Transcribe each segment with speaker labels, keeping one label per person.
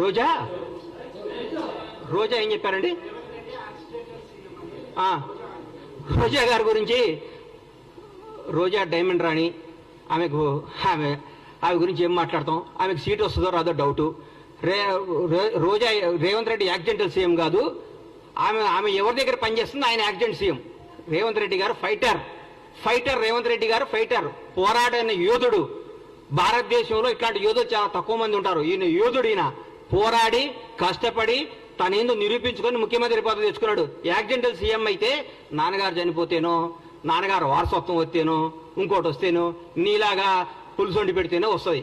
Speaker 1: రోజా? రోజా ఏం చెప్పారండి? రోజా గారి గురించి రోజా డైమండ్ రాణి ఆమెకు ఆమె ఆమె గురించి ఏం మాట్లాడతాం? ఆమెకు సీట్ వస్తుందో రాదో డౌటు. రే రోజా రేవంత్ రెడ్డి యాక్సిడెంటల్ సీఎం కాదు. ఆమె ఆమె ఎవరి దగ్గర పనిచేస్తుంది ఆయన యాక్సిడెంట్ సీఎం. రేవంత్ రెడ్డి గారు ఫైటర్. ఫైటర్ రేవంత్ రెడ్డి గారు ఫైటర్. పోరాడైన యోధుడు. భారతదేశంలో ఇట్లాంటి యోధులు చాలా తక్కువ మంది ఉంటారు. ఈయన యోధుడు ఈయన పోరాడి కష్టపడి తనేందో నిరూపించుకొని ముఖ్యమంత్రి పదవి తెచ్చుకున్నాడు. యాక్సిడెంటల్ సీఎం అయితే నాన్నగారు చనిపోతేనో నాన్నగారు వారసత్వం వస్తేనో ఇంకోటి వస్తేనో నీలాగా పులుసు వండి పెడితేనే వస్తుంది.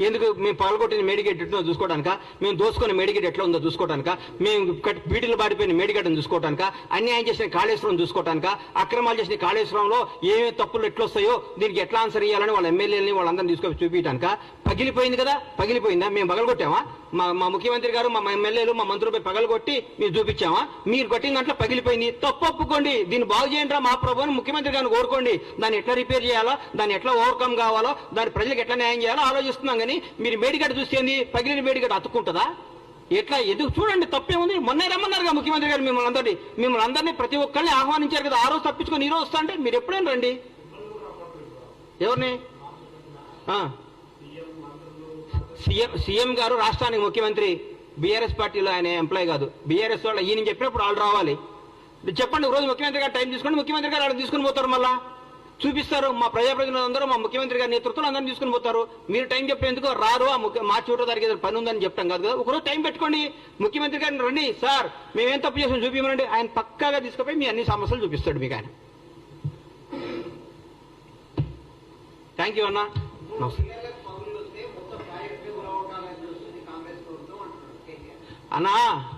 Speaker 1: ఎందుకు మేము పాల్గొట్టిన మేడిగేట్ ఎట్లా చూసుకోవడానిక? మేము దోసుకున్న మేడిగేట్ ఎట్లా ఉందో చూసుకోవడానిక? మేము కట్- బీటీలు బారిపోయిన మేడిగడ్డను చూసుకోవడానిక? అన్యాయం చేసిన కాళేశ్వరం చూసుకోవడానిక? అక్రమాలు చేసిన కాళేశ్వరంలో ఏమేమి తప్పులు ఎట్లా వస్తాయో దీనికి ఎట్లా ఆన్సర్ ఇవ్వాలని వాళ్ళ ఎమ్మెల్యేలని వాళ్ళందరినీ తీసుకొని చూపించడానిక? పగిలిపోయింది కదా? పగిలిపోయిందా? మేము పగలగొట్టామా? మా మా ముఖ్యమంత్రి గారు మా ఎమ్మెల్యేలు మా మంత్రులపై పగలగొట్టి మీరు చూపించామా? మీరు కొట్టిన దాంట్లో పగిలిపోయింది. తప్పు ఒప్పుకోండి. దీన్ని బాగు చేయండి మా ప్రభు అని ముఖ్యమంత్రి గారిని కోరుకోండి. దాన్ని ఎట్లా రిపేర్ చేయాలో దాన్ని ఎట్లా ఓవర్కమ్ కావాలో దాని ప్రజలకు ఎట్లా న్యాయం చేయాలో ఆలోచిస్తున్నాం. కానీ మీరు మేడిగడ్డ చూసేది పగిలిన మేడిగడ్డ అతుక్కుంటుందా? ఎట్లా? ఎందుకు? చూడండి తప్పేముంది? మొన్నే రమ్మన్నారుగా ముఖ్యమంత్రి గారు మిమ్మల్ని అందరినీ. మిమ్మల్ని అందరినీ ప్రతి ఒక్కరిని ఆహ్వానించారు కదా ఆ రోజు తప్పించుకొని ఈ రోజు వస్తా అంటే మీరు ఎప్పుడైనా రండి. ఎవరిని? ఆ. సీఎం సీఎం గారు రాష్ట్రానికి ముఖ్యమంత్రి. బీఆర్ఎస్ పార్టీలో ఆయన ఎంప్లాయ్ కాదు. బీఆర్ఎస్ వాళ్ళు ఈయన చెప్పినప్పుడు వాళ్ళు రావాలి. చెప్పండి రోజు ముఖ్యమంత్రి గారు టైం తీసుకోండి ముఖ్యమంత్రి గారు వాళ్ళు తీసుకుని పోతారు మళ్ళా. చూపిస్తారు. మా ప్రజా అందరూ మా ముఖ్యమంత్రి గారి నేతృత్వంలో అందరిని తీసుకుని పోతారు. మీరు టైం చెప్పేందుకు రారు. ఆ ముఖ్య మార్చి ఒకటో తారీఖు పని ఉందని చెప్తాం కాదు కదా. ఒకరోజు టైం పెట్టుకోండి. ముఖ్యమంత్రి గారిని రండి. సార్ మేమేం తప్పు చేసాం చూపించమండి ఆయన పక్కాగా తీసుకుపోయి మీ అన్ని సమస్యలు చూపిస్తాడు మీకు ఆయన. థ్యాంక్ యూ అన్న. నమస్తే. అన్నా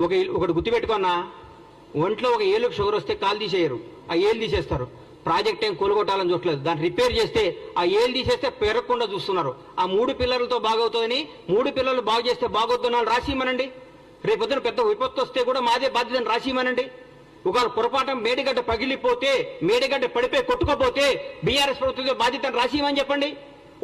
Speaker 1: ఒక ఇల్- ఒకటి గుర్తుపెట్టుకున్నా ఒంట్లో ఒక ఏళ్ళకి షుగర్ వస్తే కాలు తీసేయరు. ఆ ఏళ్ళు తీసేస్తారు. ప్రాజెక్ట్ ఏం కూలగొట్టాలని చూడలేదు దాన్ని రిపేర్ చేస్తే ఆ ఏళ్ళు తీసేస్తే పెరగకుండా చూస్తున్నారు. ఆ మూడు పిల్లలతో బాగవుతుందని మూడు పిల్లలు బాగు చేస్తే బాగవుతున్న రాసిమనండి రేపొద్దున పెద్ద విపత్తు వస్తే కూడా మాదే బాధ్యతను రాసిమనండి ఒకవేళ పొరపాటం మేడిగడ్డ పగిలిపోతే మేడిగడ్డ పడిపోయి కొట్టుకోపోతే బీఆర్ఎస్ ప్రభుత్వం బాధ్యతను రాసిమని చెప్పండి.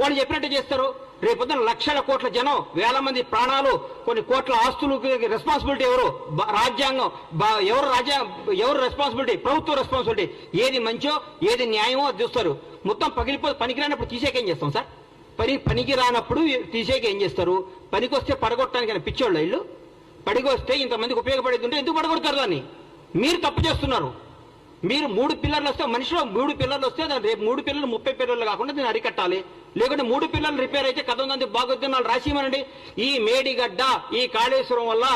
Speaker 1: వాళ్ళు చెప్పినట్టు చేస్తారు. రేపొద్దున లక్షల కోట్ల జనం వేల మంది ప్రాణాలు కొన్ని కోట్ల ఆస్తులు రెస్పాన్సిబిలిటీ ఎవరు? రాజ్యాంగం ఎవరు రాజ్యా ఎవరు రెస్పాన్సిబిలిటీ ప్రభుత్వ రెస్పాన్సిబిలిటీ ఏది మంచో ఏది న్యాయమో అది చూస్తారు. మొత్తం పగిలిపో పనికిరానప్పుడు తీసేకేం చేస్తాం సార్? పని పనికి రానప్పుడు తీసేక ఏం చేస్తారు? పనికొస్తే పడగొట్టడానికి పిచ్చోళ్ళ ఇల్లు పడిగొస్తే ఇంతమందికి ఉపయోగపడేది ఉంటే ఎందుకు పడగొడతారు దాన్ని? మీరు తప్పు చేస్తున్నారు. మీరు మూడు పిల్లర్లు వస్తే మనిషిలో మూడు పిల్లర్లు వస్తే దాని రేపు మూడు పిల్లలు ముప్పై పిల్లలు కాకుండా దీన్ని అరికట్టాలి. లేకుంటే మూడు పిల్లలు రిపేర్ అయితే కథ ఉందని బాగొద్దు వాళ్ళు రాసిమనండి. ఈ మేడిగడ్డ ఈ కాళేశ్వరం వల్ల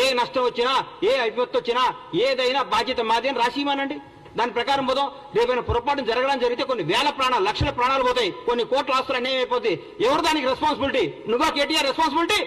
Speaker 1: ఏ నష్టం వచ్చినా ఏ విపత్తు వచ్చినా ఏదైనా బాధ్యత మాది అని రాసిమనండి. దాని ప్రకారం పోదాం రేపైనా పొరపాటు జరగడం జరిగితే కొన్ని వేల ప్రాణాలు లక్షల ప్రాణాలు పోతాయి. కొన్ని కోట్ల ఆస్తులు అన్యాయం అయిపోతాయి. ఎవరు దానికి రెస్పాన్సిబిలిటీ నువ్వా కేటీఆర్ రెస్పాన్సిబిలిటీ